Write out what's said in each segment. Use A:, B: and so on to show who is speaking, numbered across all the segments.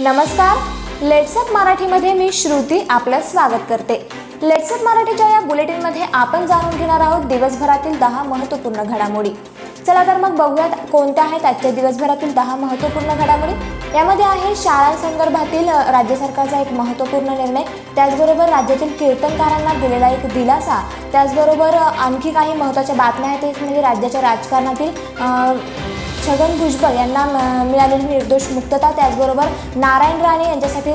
A: नमस्कार. लेट्सअप मराठीमध्ये मी श्रुती आपलं स्वागत करते. लेट्सअप मराठीच्या या बुलेटिनमध्ये आपण जाणून घेणार आहोत दिवसभरातील दहा महत्त्वपूर्ण घडामोडी. चला तर मग बघूयात कोणत्या आहेत आजच्या दिवसभरातील दहा महत्त्वपूर्ण घडामोडी. यामध्ये आहे शाळांसंदर्भातील राज्य सरकारचा एक महत्त्वपूर्ण निर्णय. त्याचबरोबर राज्यातील कीर्तनकारांना दिलेला एक दिलासा. त्याचबरोबर आणखी काही महत्त्वाच्या बातम्या आहेत एक म्हणजे राज्याच्या राजकारणातील छगन भुजबळ यांना मिळालेली निर्दोष मुक्तता त्याचबरोबर नारायण राणे यांच्यासाठी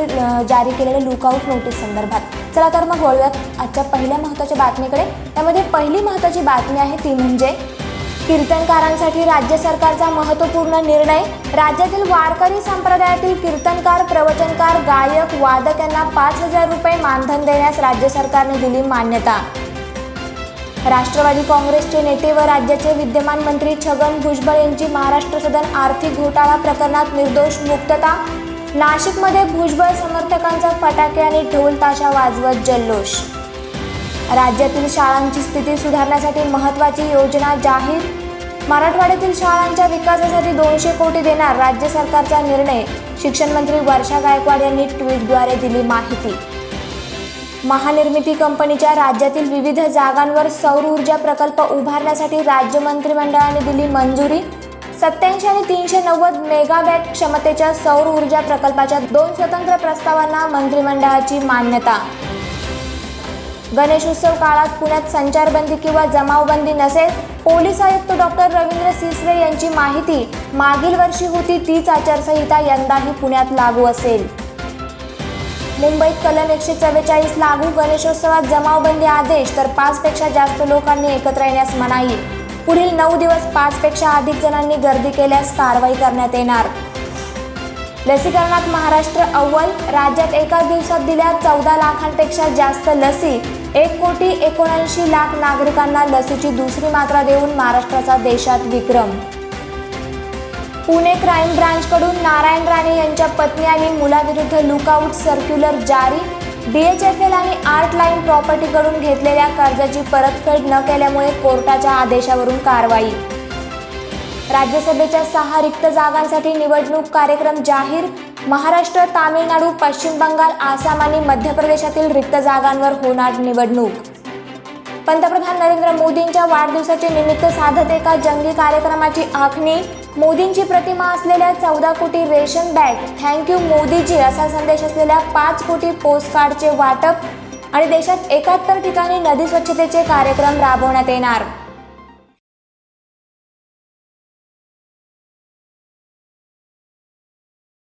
A: जारी केलेल्या लुकआउट नोटीस संदर्भात. चला तर मग वळूयात आजच्या पहिल्या महत्त्वाच्या बातमीकडे. त्यामध्ये पहिली महत्त्वाची बातमी आहे ती म्हणजे कीर्तनकारांसाठी राज्य सरकारचा महत्त्वपूर्ण निर्णय. राज्यातील वारकरी संप्रदायातील कीर्तनकार प्रवचनकार गायक वादक यांना पाच हजार रुपये मानधन देण्यास राज्य सरकारने दिली मान्यता. राष्ट्रवादी काँग्रेसचे नेते व राज्याचे विद्यमान मंत्री छगन भुजबळ यांची महाराष्ट्र सदन आर्थिक घोटाळा प्रकरणात निर्दोष मुक्तता? नाशिकमध्ये भुजबळ समर्थकांचा फटाके आणि ढोल ताशा वाजवत जल्लोष. राज्यातील शाळांची स्थिती सुधारण्यासाठी महत्त्वाची योजना जाहीर? मराठवाड्यातील शाळांच्या विकासासाठी दोनशे कोटी देणार राज्य सरकारचा निर्णय? शिक्षण मंत्री वर्षा गायकवाड यांनी ट्विटद्वारे दिली माहिती. महानिर्मिती कंपनीच्या राज्यातील विविध जागांवर सौर ऊर्जा प्रकल्प उभारण्यासाठी राज्य मंत्रिमंडळाने दिली मंजुरी. सत्याऐंशी आणि तीनशे नव्वद मेगावॅट क्षमतेच्या सौर ऊर्जा प्रकल्पाच्या दोन स्वतंत्र प्रस्तावांना मंत्रिमंडळाची मान्यता. गणेशोत्सव काळात पुण्यात संचारबंदी किंवा जमावबंदी नसेल पोलीस आयुक्त डॉक्टर रवींद्र सिसरे यांची माहिती मागील वर्षी होती तीच आचारसंहिता यंदाही पुण्यात लागू असेल. मुंबईत कलम एकशे चव्वेचाळीस लागू गणेशोत्सवात जमावबंदी आदेश तर पाचपेक्षा जास्त लोकांनी एकत्र येण्यास मनाई. पुढील नऊ दिवस पाचपेक्षा अधिक जणांनी गर्दी केल्यास कारवाई करण्यात येणार. लसीकरणात महाराष्ट्र अव्वल राज्यात एकाच दिवसात दिल्या चौदा लाखांपेक्षा जास्त लसी. एक कोटी एकोणऐंशी लाख नागरिकांना लसीची दुसरी मात्रा देऊन महाराष्ट्राचा देशात विक्रम. पुणे क्राईम ब्रांचकडून नारायण राणे यांच्या पत्नी आणि मुलाविरुद्ध लुकआउट सर्क्युलर जारी डीएचएफएल आणि आर्ट लाईन प्रॉपर्टीकडून घेतलेल्या कर्जाची परतफेड न केल्यामुळे कोर्टाच्या आदेशावरून कारवाई. राज्यसभेच्या सहा रिक्त जागांसाठी निवडणूक कार्यक्रम जाहीर महाराष्ट्र तामिळनाडू पश्चिम बंगाल आसाम आणि मध्य प्रदेशातील रिक्त जागांवर होणार निवडणूक. पंतप्रधान नरेंद्र मोदींच्या वाढदिवसाचे निमित्त साधत एका जंगी कार्यक्रमाची आखणी. मोदींची प्रतिमा असलेल्या चौदा कोटी रेशन बॅग. थँक्यू मोदीजी असा संदेश असलेल्या पाच कोटी पोस्टकार्डचे वाटप. आणि देशात एकाहत्तर ठिकाणी नदी स्वच्छतेचे कार्यक्रम राबवण्यात येणार.